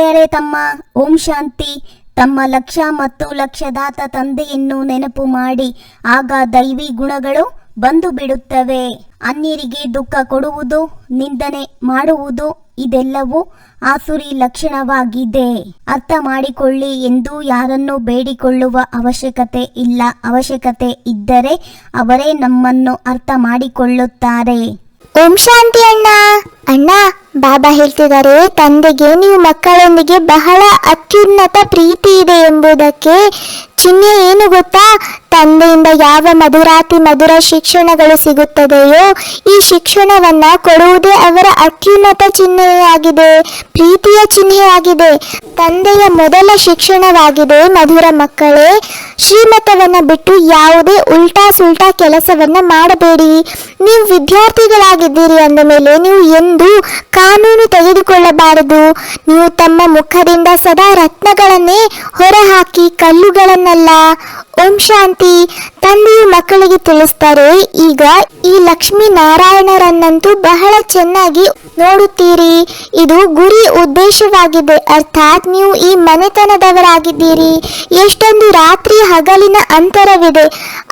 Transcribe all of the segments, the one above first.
ಅರೆ ತಮ್ಮ, ಓಂ ಶಾಂತಿ. ತಮ್ಮ ಲಕ್ಷ ಮತ್ತು ಲಕ್ಷದಾತ ತಂದೆಯನ್ನು ನೆನಪು ಮಾಡಿ, ಆಗ ದೈವಿ ಗುಣಗಳು ಬಂದು ಬಿಡುತ್ತವೆ. ಅನ್ಯರಿಗೆ ದುಃಖ ಕೊಡುವುದು, ನಿಂದನೆ ಮಾಡುವುದು, ಇದೆಲ್ಲವೂ ಆಸುರಿ ಲಕ್ಷಣವಾಗಿದೆ. ಅರ್ಥ ಮಾಡಿಕೊಳ್ಳಿ ಎಂದು ಯಾರನ್ನು ಬೇಡಿಕೊಳ್ಳುವ ಅವಶ್ಯಕತೆ ಇಲ್ಲ. ಅವಶ್ಯಕತೆ ಇದ್ದರೆ ಅವರೇ ನಮ್ಮನ್ನು ಅರ್ಥ ಮಾಡಿಕೊಳ್ಳುತ್ತಾರೆ. ಓಂ ಶಾಂತಿ ಅಣ್ಣ. ಅಣ್ಣ, ಬಾಬಾ ಹೇಳ್ತಿದ್ದಾರೆ, ತಂದೆಗೆ ನೀವು ಮಕ್ಕಳೊಂದಿಗೆ ಬಹಳ ಅತ್ಯುನ್ನತ ಪ್ರೀತಿ ಇದೆ ಎಂಬುದಕ್ಕೆ ಚಿಹ್ನೆ ಏನು ಗೊತ್ತಾ? ತಂದೆಯಿಂದ ಯಾವ ಮಧುರಾತಿ ಮಧುರ ಶಿಕ್ಷಣಗಳು ಸಿಗುತ್ತದೆಯೋ, ಈ ಶಿಕ್ಷಣವನ್ನ ಕೊಡುವುದೇ ಅವರ ಅತ್ಯುನ್ನತ ಚಿಹ್ನೆಯಾಗಿದೆ, ಪ್ರೀತಿಯ ಚಿಹ್ನೆಯಾಗಿದೆ. ತಂದೆಯ ಮೊದಲ ಶಿಕ್ಷಣವಾಗಿದೆ ಮಧುರ ಮಕ್ಕಳೇ, ಶ್ರೀಮತವನ್ನ ಬಿಟ್ಟು ಯಾವುದೇ ಉಲ್ಟಾ ಸುಲ್ಟಾ ಕೆಲಸವನ್ನ ಮಾಡಬೇಡಿ. ನೀವು ವಿದ್ಯಾರ್ಥಿಗಳಾಗಿದ್ದೀರಿ ಅಂದ ಮೇಲೆ ನೀವು ಎಂದು ಕಾನೂನು ತೆಗೆದುಕೊಳ್ಳಬಾರದು. ನೀವು ತಮ್ಮ ಮುಖದಿಂದ ಸದಾ ರತ್ನಗಳನ್ನೇ ಹೊರಹಾಕಿ ಕಲ್ಲುಗಳನ್ನಲ್ಲ, ಓಂ ಶಾಂತಿ, ತಂದೆಯು ಮಕ್ಕಳಿಗೆ ತಿಳಿಸ್ತಾರೆ. ಈಗ ಈ ಲಕ್ಷ್ಮೀ ನಾರಾಯಣರನ್ನಂತೂ ಬಹಳ ಚೆನ್ನಾಗಿ ನೋಡುತ್ತೀರಿ. ಇದು ಗುರಿ ಉದ್ದೇಶವಾಗಿದೆ. ಅರ್ಥಾತ್ ನೀವು ಈ ಮನೆತನದವರಾಗಿದ್ದೀರಿ. ಎಷ್ಟೊಂದು ರಾತ್ರಿ ಹಗಲಿನ ಅಂತರವಿದೆ.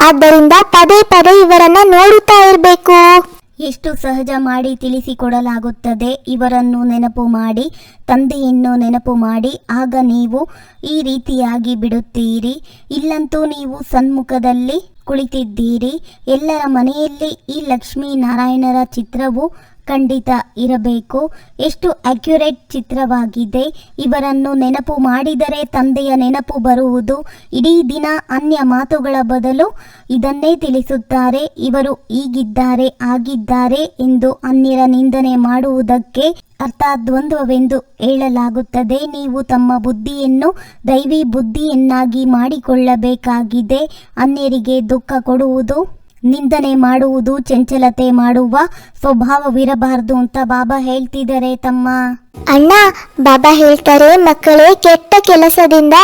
ಆದ್ದರಿಂದ ಪದೇ ಪದೇ ಇವರನ್ನ ನೋಡುತ್ತಾ ಇರಬೇಕು. ಎಷ್ಟು ಸಹಜ ಮಾಡಿ ತಿಳಿಸಿಕೊಡಲಾಗುತ್ತದೆ, ಇವರನ್ನು ನೆನಪು ಮಾಡಿ, ತಂದೆಯನ್ನು ನೆನಪು ಮಾಡಿ, ಆಗ ನೀವು ಈ ರೀತಿಯಾಗಿ ಬಿಡುತ್ತೀರಿ. ಇಲ್ಲಂತೂ ನೀವು ಸನ್ಮುಖದಲ್ಲಿ ಕುಳಿತಿದ್ದೀರಿ. ಎಲ್ಲರ ಮನೆಯಲ್ಲಿ ಈ ಲಕ್ಷ್ಮೀನಾರಾಯಣರ ಚಿತ್ರವು ಖಂಡಿತ ಇರಬೇಕು. ಎಷ್ಟು ಅಕ್ಯುರೇಟ್ ಚಿತ್ರವಾಗಿದೆ, ಇವರನ್ನು ನೆನಪು ಮಾಡಿದರೆ ತಂದೆಯ ನೆನಪು ಬರುವುದು. ಇಡೀ ದಿನ ಅನ್ಯ ಮಾತುಗಳ ಬದಲು ಇದನ್ನೇ ತಿಳಿಸುತ್ತಾರೆ. ಇವರು ಈಗಿದ್ದಾರೆ, ಆಗಿದ್ದಾರೆ ಎಂದು ಅನ್ಯರ ನಿಂದನೆ ಮಾಡುವುದಕ್ಕೆ ಅರ್ಥಾತ್ ದ್ವಂದ್ವವೆಂದು ಹೇಳಲಾಗುತ್ತದೆ. ನೀವು ತಮ್ಮ ಬುದ್ಧಿಯನ್ನು ದೈವಿ ಬುದ್ಧಿಯನ್ನಾಗಿ ಮಾಡಿಕೊಳ್ಳಬೇಕಾಗಿದೆ. ಅನ್ಯರಿಗೆ ದುಃಖ ಕೊಡುವುದು ನಿಂದನೆ ಮಾಡುವುದು, ಚಂಚಲತೆ ಮಾಡುವ ಸ್ವಭಾವವಿರಬಾರದು ಅಂತ ಬಾಬಾ ಹೇಳ್ತಿದ್ದಾರೆ ತಮ್ಮ. ಅಣ್ಣ, ಬಾಬಾ ಹೇಳ್ತಾರೆ, ಮಕ್ಕಳೇ, ಕೆಟ್ಟ ಕೆಲಸದಿಂದ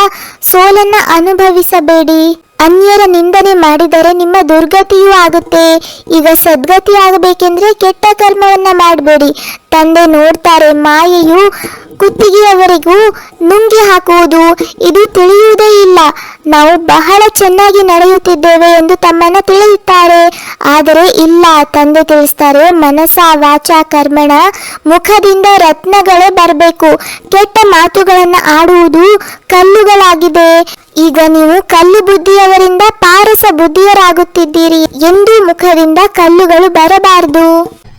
ಸೋಲನ್ನ ಅನುಭವಿಸಬೇಡಿ. ಅನ್ಯರ ನಿಂದನೆ ಮಾಡಿದರೆ ನಿಮ್ಮ ದುರ್ಗತಿಯೂ ಆಗುತ್ತೆ. ಈಗ ಸದ್ಗತಿ ಆಗಬೇಕೆಂದ್ರೆ ಕೆಟ್ಟ ಕರ್ಮವನ್ನ ಮಾಡಬೇಡಿ. ತಂದೆ ನೋಡ್ತಾರೆ, ಮಾಯೆಯು ಕುತ್ತಿಗೆಯವರೆಗೂ ನುಂಗಿ ಹಾಕುವುದು ಇದು ತಿಳಿಯುವುದೇ ಇಲ್ಲ. ನಾವು ಬಹಳ ಚೆನ್ನಾಗಿ ನಡೆಯುತ್ತಿದ್ದೇವೆ ಎಂದು ತಮ್ಮನ್ನ ತಿಳಿಯುತ್ತಾರೆ. ಆದರೆ ಇಲ್ಲ, ತಂದೆ ತಿಳಿಸ್ತಾರೆ ಮನಸ ವಾಚ, ಕರ್ಮಣ, ಮುಖದಿಂದ ರತ್ನಗಳೇ ಬರಬೇಕು. ಕೆಟ್ಟ ಮಾತುಗಳನ್ನು ಆಡುವುದು ಕಲ್ಲುಗಳಾಗಿದೆ. ಈಗ ನೀವು ಕಲ್ಲು ಬುದ್ಧಿಯವರಿಂದ ಪಾರಸ ಬುದ್ಧಿಯರಾಗುತ್ತಿದ್ದೀರಿ. ಎಂದು ಮುಖದಿಂದ ಕಲ್ಲುಗಳು ಬರಬಾರದು.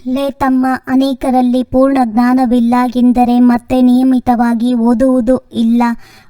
ಲೇ ತಮ್ಮ, ಅನೇಕರಲ್ಲಿ ಪೂರ್ಣ ಜ್ಞಾನವಿಲ್ಲ ಎಂದರೆ ಮತ್ತೆ ನಿಯಮಿತವಾಗಿ ಓದುವುದು ಇಲ್ಲ.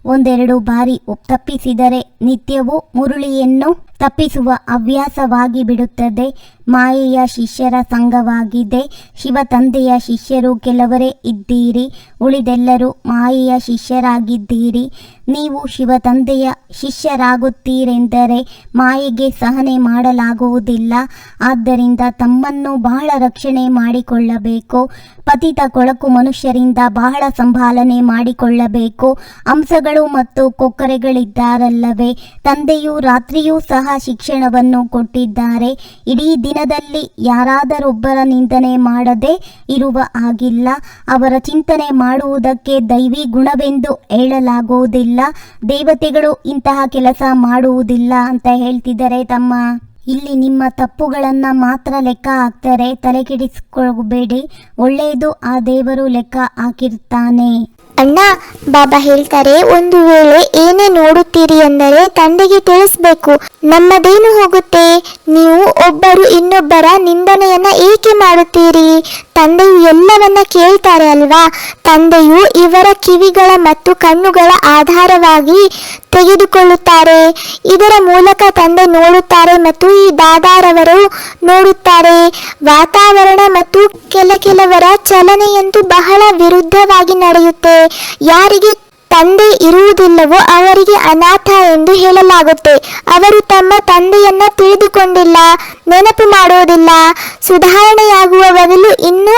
ಒಂದೆರಡು ಬಾರಿ ತಪ್ಪಿಸಿದರೆ ನಿತ್ಯವೂ ಮುರುಳಿಯನ್ನು ತಪ್ಪಿಸುವ ಹವ್ಯಾಸವಾಗಿ ಬಿಡುತ್ತದೆ. ಮಾಯೆಯ ಶಿಷ್ಯರ ಸಂಘವಾಗಿದೆ. ಶಿವ ತಂದೆಯ ಶಿಷ್ಯರು ಕೆಲವರೇ ಇದ್ದೀರಿ. ಉಳಿದೆಲ್ಲರೂ ಮಾಯೆಯ ಶಿಷ್ಯರಾಗಿದ್ದೀರಿ. ನೀವು ಶಿವ ತಂದೆಯ ಶಿಷ್ಯರಾಗುತ್ತೀರೆಂದರೆ ಮಾಯೆಗೆ ಸಹನೆ ಮಾಡಲಾಗುವುದಿಲ್ಲ. ಆದ್ದರಿಂದ ತಮ್ಮನ್ನು ಬಹಳ ರಕ್ಷಣೆ ಮಾಡಿಕೊಳ್ಳಬೇಕು. ಪತಿತ ಕೊಳಕು ಮನುಷ್ಯರಿಂದ ಬಹಳ ಸಂಭಾಲನೆ ಮಾಡಿಕೊಳ್ಳಬೇಕು. ಅಂಶಗಳು ಮತ್ತು ಕೊಕ್ಕರೆಗಳಿದ್ದಾರಲ್ಲವೇ. ತಂದೆಯು ರಾತ್ರಿಯೂ ಸಹ ಶಿಕ್ಷಣವನ್ನು ಕೊಟ್ಟಿದ್ದಾರೆ. ಇಡೀ ದಿನದಲ್ಲಿ ಯಾರಾದರೊಬ್ಬರ ನಿಂದನೆ ಮಾಡದೆ ಇರುವ ಹಾಗಿಲ್ಲ. ಅವರ ಚಿಂತನೆ ಮಾಡುವುದಕ್ಕೆ ದೈವಿ ಗುಣವೆಂದು ಹೇಳಲಾಗುವುದಿಲ್ಲ. ದೇವತೆಗಳು ಇಂತಹ ಕೆಲಸ ಮಾಡುವುದಿಲ್ಲ ಅಂತ ಹೇಳ್ತಿದ್ದಾರೆ ತಮ್ಮ. ಇಲ್ಲಿ ನಿಮ್ಮ ತಪ್ಪುಗಳನ್ನು ಮಾತ್ರ ಲೆಕ್ಕ ಹಾಕ್ತಾರೆ. ತಲೆ ಕೆಡಿಸ್ಕೊಳ್ಬೇಡಿ ಒಳ್ಳೆಯದು ಆ ದೇವರು ಲೆಕ್ಕ ಹಾಕಿರ್ತಾನೆ. ಅಣ್ಣ, ಬಾಬಾ ಹೇಳ್ತಾರೆ, ಒಂದು ವೇಳೆ ಏನೇ ನೋಡುತ್ತೀರಿ ಎಂದರೆ ತಂದೆಗೆ ತಿಳಿಸ್ಬೇಕು. ನಮ್ಮದೇನು ಹೋಗುತ್ತೆ? ನೀವು ಒಬ್ಬರು ಇನ್ನೊಬ್ಬರ ನಿಂದನೆಯನ್ನ ಏಕೆ ಮಾಡುತ್ತೀರಿ? ತಂದೆಯು ಎಲ್ಲವನ್ನ ಕೇಳ್ತಾರೆ ಅಲ್ವಾ? ತಂದೆಯು ಇವರ ಕಿವಿಗಳ ಮತ್ತು ಕಣ್ಣುಗಳ ಆಧಾರವಾಗಿ ತೆಗೆದುಕೊಳ್ಳುತ್ತಾರೆ. ಇದರ ಮೂಲಕ ತಂದೆ ನೋಡುತ್ತಾರೆ ಮತ್ತು ಈ ದಾದಾರವರು ನೋಡುತ್ತಾರೆ. ವಾತಾವರಣ ಮತ್ತು ಕೆಲ ಕೆಲವರ ಚಲನೆಯಂತೂ ಬಹಳ ವಿರುದ್ಧವಾಗಿ ನಡೆಯುತ್ತೆ. ಯಾರಿಗೆ ತಂದೆ ಇರುವುದಿಲ್ಲವೋ ಅವರಿಗೆ ಅನಾಥ ಎಂದು ಹೇಳಲಾಗುತ್ತೆ. ಅವರು ತಮ್ಮ ತಂದೆಯನ್ನ ತಿಳಿದುಕೊಂಡಿಲ್ಲ, ನೆನಪು ಮಾಡುವುದಿಲ್ಲ. ಸುಧಾರಣೆಯಾಗುವ ಬದಲು ಇನ್ನೂ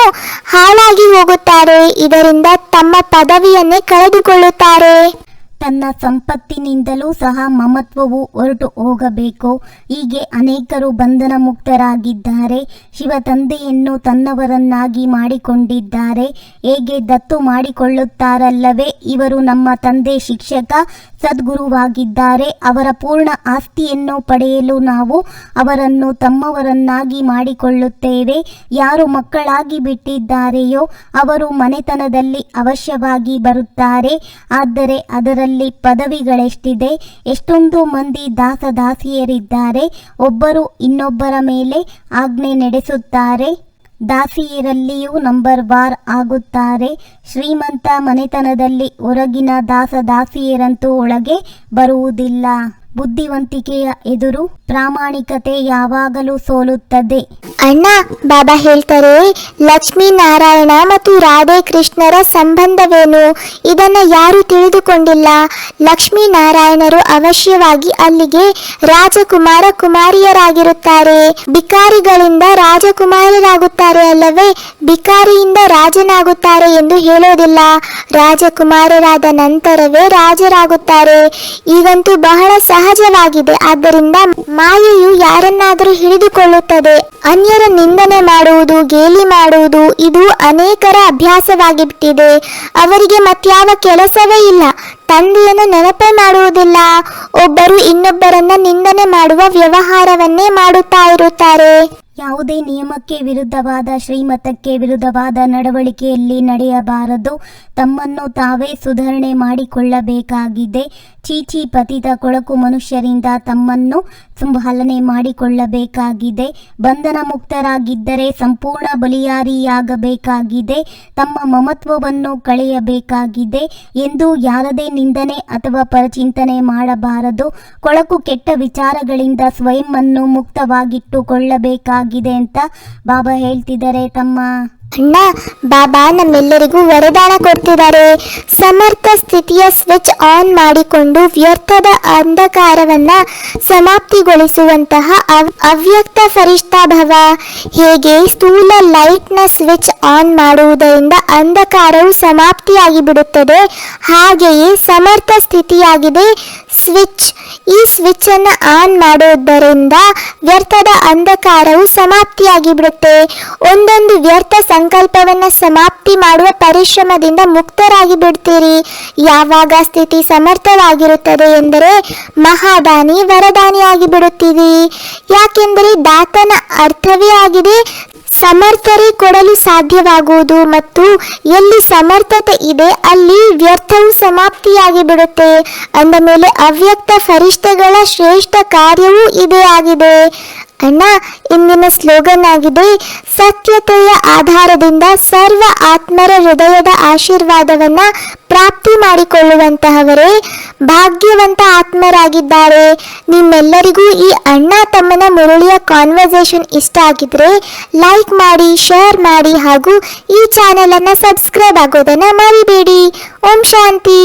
ಹಾಳಾಗಿ ಹೋಗುತ್ತಾರೆ. ಇದರಿಂದ ತಮ್ಮ ಪದವಿಯನ್ನೇ ಕಳೆದುಕೊಳ್ಳುತ್ತಾರೆ. ತನ್ನ ಸಂಪತ್ತಿನಿಂದಲೂ ಸಹ ಮಮತ್ವವು ಹೊರಟು ಹೋಗಬೇಕು. ಹೀಗೆ ಅನೇಕರು ಬಂಧನ ಮುಕ್ತರಾಗಿದ್ದಾರೆ ಶಿವ ತಂದೆಯನ್ನು ತನ್ನವರನ್ನಾಗಿ ಮಾಡಿಕೊಂಡಿದ್ದಾರೆ. ಹೇಗೆ ದತ್ತು ಮಾಡಿಕೊಳ್ಳುತ್ತಾರಲ್ಲವೇ? ಇವರು ನಮ್ಮ ತಂದೆ ಶಿಕ್ಷಕ ಸದ್ಗುರುವಾಗಿದ್ದಾರೆ. ಅವರ ಪೂರ್ಣ ಆಸ್ತಿಯನ್ನು ಪಡೆಯಲು ನಾವು ಅವರನ್ನು ತಮ್ಮವರನ್ನಾಗಿ ಮಾಡಿಕೊಳ್ಳುತ್ತೇವೆ. ಯಾರು ಮಕ್ಕಳಾಗಿ ಬಿಟ್ಟಿದ್ದಾರೆಯೋ ಅವರು ಮನೆತನದಲ್ಲಿ ಅವಶ್ಯವಾಗಿ ಬರುತ್ತಾರೆ. ಆದರೆ ಅದರಲ್ಲಿ ಪದವಿಗಳೆಷ್ಟಿದೆ? ಎಷ್ಟೊಂದು ಮಂದಿ ದಾಸದಾಸಿಯರಿದ್ದಾರೆ. ಒಬ್ಬರು ಇನ್ನೊಬ್ಬರ ಮೇಲೆ ಆಜ್ಞೆ ನಡೆಸುತ್ತಾರೆ. ದಾಸಿಯರಲ್ಲಿಯೂ ನಂಬರ್ ವಾರ್ ಆಗುತ್ತಾರೆ. ಶ್ರೀಮಂತ ಮನೆತನದಲ್ಲಿ ಹೊರಗಿನ ದಾಸದಾಸಿಯರಂತೂ ಒಳಗೆ ಬರುವುದಿಲ್ಲ. ಬುದ್ಧಿವಂತಿಕೆಯ ಎದುರು ಪ್ರಾಮಾಣಿಕತೆ ಯಾವಾಗಲೂ ಸೋಲುತ್ತದೆ. ಅಣ್ಣ, ಬಾಬಾ ಹೇಳ್ತಾರೆ, ಲಕ್ಷ್ಮೀ ನಾರಾಯಣ ಮತ್ತು ರಾಧೆ ಕೃಷ್ಣರ ಸಂಬಂಧವೇನು? ಇದನ್ನ ಯಾರು ತಿಳಿದುಕೊಂಡಿಲ್ಲ. ಲಕ್ಷ್ಮೀ ನಾರಾಯಣರು ಅವಶ್ಯವಾಗಿ ಅಲ್ಲಿಗೆ ರಾಜಕುಮಾರ ಕುಮಾರಿಯರಾಗಿರುತ್ತಾರೆ. ಬಿಕಾರಿಗಳಿಂದ ರಾಜಕುಮಾರರಾಗುತ್ತಾರೆ ಅಲ್ಲವೇ ಬಿಕಾರಿಯಿಂದ ರಾಜನಾಗುತ್ತಾರೆ ಎಂದು ಹೇಳೋದಿಲ್ಲ. ರಾಜಕುಮಾರರಾದ ನಂತರವೇ ರಾಜರಾಗುತ್ತಾರೆ. ಈಗಂತೂ ಬಹಳ ಸಹಜವಾಗಿದೆ. ಆದ್ದರಿಂದ ಮಾಯೆಯು ಯಾರನ್ನಾದರೂ ಹಿಡಿದುಕೊಳ್ಳುತ್ತದೆ. ಅನ್ಯರ ನಿಂದನೆ ಮಾಡುವುದು, ಗೇಲಿ ಮಾಡುವುದು, ಇದು ಅನೇಕರ ಅಭ್ಯಾಸವಾಗಿಬಿಟ್ಟಿದೆ. ಅವರಿಗೆ ಮತ್ಯಾವ ಕೆಲಸವೇ ಇಲ್ಲ. ತಂದೆಯನ್ನು ನೆನಪೇ ಮಾಡುವುದಿಲ್ಲ. ಒಬ್ಬರು ಇನ್ನೊಬ್ಬರನ್ನ ನಿಂದನೆ ಮಾಡುವ ವ್ಯವಹಾರವನ್ನೇ ಮಾಡುತ್ತಾ ಇರುತ್ತಾರೆ. ಯಾವುದೇ ನಿಯಮಕ್ಕೆ ವಿರುದ್ಧವಾದ, ಶ್ರೀಮತಕ್ಕೆ ವಿರುದ್ಧವಾದ ನಡವಳಿಕೆಯಲ್ಲಿ ನಡೆಯಬಾರದು. ತಮ್ಮನ್ನು ತಾವೇ ಸುಧಾರಣೆ ಮಾಡಿಕೊಳ್ಳಬೇಕಾಗಿದೆ. ಚೀಚಿ ಪತಿತ ಕೊಳಕು ಮನುಷ್ಯರಿಂದ ತಮ್ಮನ್ನು ಸಂಭಾಲನೆ ಮಾಡಿಕೊಳ್ಳಬೇಕಾಗಿದೆ. ಬಂಧನ ಮುಕ್ತರಾಗಿದ್ದರೆ ಸಂಪೂರ್ಣ ಬಲಿಯಾರಿಯಾಗಬೇಕಾಗಿದೆ. ತಮ್ಮ ಮಮತ್ವವನ್ನು ಕಳೆಯಬೇಕಾಗಿದೆ. ಎಂದು ಯಾರದೇ ನಿಂದನೆ ಅಥವಾ ಪರಚಿಂತನೆ ಮಾಡಬಾರದು. ಕೊಳಕು ಕೆಟ್ಟ ವಿಚಾರಗಳಿಂದ ಸ್ವಯಂ ಅನ್ನು ಮುಕ್ತವಾಗಿಟ್ಟುಕೊಳ್ಳಬೇಕಾಗಿದೆ ಅಂತ ಬಾಬಾ ಹೇಳ್ತಿದ್ದಾರೆ ತಮ್ಮ. ಅಣ್ಣ, ಬಾಬಾ ನಮ್ಮೆಲ್ಲರಿಗೂ ವರದಾನ ಕೊಡ್ತಿದ್ದಾರೆ. ಸಮರ್ಥ ಸ್ಥಿತಿಯ ಸ್ವಿಚ್ ಆನ್ ಮಾಡಿಕೊಂಡು ವ್ಯರ್ಥದ ಅಂಧಕಾರವನ್ನ ಸಮಾಪ್ತಿಗೊಳಿಸುವಂತಹ ಅವ್- ಅವ್ಯಕ್ತ ಫರಿಷ್ಠಾ ಭವ. ಹೇಗೆ ಸ್ಥೂಲ ಲೈಟ್ನ ಸ್ವಿಚ್ ಆನ್ ಮಾಡುವುದರಿಂದ ಅಂಧಕಾರವು ಸಮಾಪ್ತಿಯಾಗಿ ಬಿಡುತ್ತದೆ ಹಾಗೆಯೇ ಸಮರ್ಥ ಸ್ಥಿತಿಯಾಗಿದೆ ಸ್ವಿಚ್. ಈ ಸ್ವಿಚ್ ಅನ್ನು ಆನ್ ಮಾಡುವುದರಿಂದ ವ್ಯರ್ಥದ ಅಂಧಕಾರವು ಸಮಾಪ್ತಿಯಾಗಿ ಬಿಡುತ್ತೆ ಒಂದೊಂದು ವ್ಯರ್ಥ ಸಂಕಲ್ಪವನ್ನ ಸಮಾಪ್ತಿ ಮಾಡುವ ಪರಿಶ್ರಮದಿಂದ ಮುಕ್ತರಾಗಿ ಬಿಡ್ತೀರಿ ಯಾವಾಗ ಸ್ಥಿತಿ ಸಮರ್ಥವಾಗಿರುತ್ತದೆ ಎಂದರೆ ಮಹಾದಾನಿ ವರದಾನಿಯಾಗಿ ಬಿಡುತ್ತೀರಿ ಯಾಕೆಂದರೆ ದಾತನ ಅರ್ಥವೇ ಆಗಿದೆ ಸಮರ್ಥರೇ ಕೊಡಲು ಸಾಧ್ಯವಾಗುವುದು ಮತ್ತು ಎಲ್ಲಿ ಸಮರ್ಥತೆ ಇದೆ, ಅಲ್ಲಿ ವ್ಯರ್ಥವು ಸಮಾಪ್ತಿಯಾಗಿ ಬಿಡುತ್ತೆ ಅಂದ ಮೇಲೆ ಅವ್ಯಕ್ತ ಫರಿಷ್ಠೆಗಳ ಶ್ರೇಷ್ಠ ಕಾರ್ಯವೂ ಇದೇ ಆಗಿದೆ. ಅಣ್ಣ, ಇಂದಿನ ಸ್ಲೋಗನ್ ಆಗಿದೆ ಸತ್ಯತೆಯ ಆಧಾರದಿಂದ ಸರ್ವ ಆತ್ಮರ ಹೃದಯದ ಆಶೀರ್ವಾದವನ್ನ ಪ್ರಾಪ್ತಿ ಮಾಡಿಕೊಳ್ಳುವಂತಹವರೇ, ಭಾಗ್ಯವಂತ ಆತ್ಮರಾಗಿದ್ದಾರೆ. ನಿಮ್ಮೆಲ್ಲರಿಗೂ ಈ ಅಣ್ಣ ತಮ್ಮನ ಮುರಳಿಯ ಕಾನ್ವರ್ಸೇಷನ್ ಇಷ್ಟ ಆಗಿದ್ರೆ ಲೈಕ್ ಮಾಡಿ ಶೇರ್ ಮಾಡಿ ಹಾಗೂ ಈ ಚಾನೆಲ್ ಅನ್ನ ಸಬ್ಸ್ಕ್ರೈಬ್ ಆಗೋದನ್ನ ಮರಿಬೇಡಿ. ಓಂ ಶಾಂತಿ.